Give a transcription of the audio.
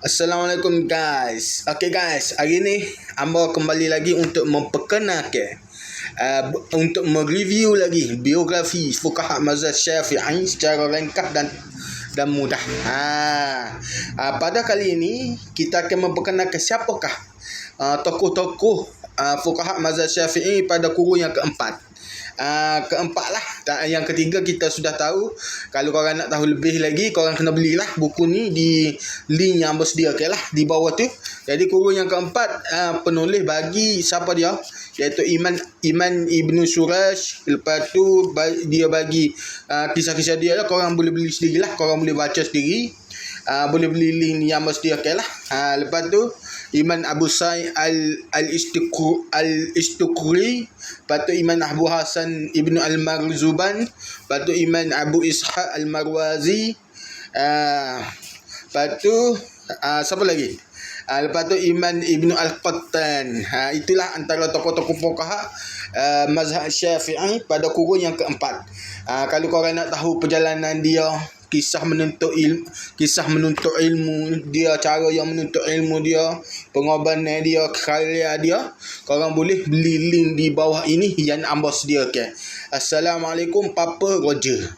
Assalamualaikum guys. Okay guys, hari ni Amba kembali lagi untuk memperkenalkan uh, untuk mereview lagi biografi fuqaha mazhab Syafi'i secara ringkas dan dan mudah. Ha. Uh, pada kali ini kita akan memperkenalkan siapakah uh, tokoh-tokoh uh, fuqaha mazhab Syafi'i pada kurun yang keempat. Uh, keempat lah. Yang ketiga kita sudah tahu. Kalau korang nak tahu lebih lagi Korang kena belilah buku ni Di link yang bersediakan lah Di bawah tu. Jadi kurun yang keempat uh, Penulis bagi Siapa dia? Iaitu Iman Iman Ibnu Suraj Lepas tu Dia bagi uh, Kisah-kisah dia lah. Korang boleh beli sendiri lah Korang boleh baca sendiri uh, Boleh beli link yang bersediakan lah uh, Lepas tu Iman Abu Sa'id al al Istiqru al Istiqri, patu Iman Abu Hasan Ibnu Al Marzuban, patu Iman Abu Ishaq Al Marwazi, uh, patu uh, siapa lagi? Uh, lepas tu Iman Ibnu Al-Qattan. Ha, itulah antara tokoh-tokoh fuqaha uh, mazhab Syafi'i pada kurun yang keempat. Uh, kalau korang nak tahu perjalanan dia kisah menuntut ilmu kisah menuntut ilmu dia cara yang menuntut ilmu dia pengorbanan dia karya dia korang boleh beli link di bawah ini yang amba sediakan assalamualaikum papa roger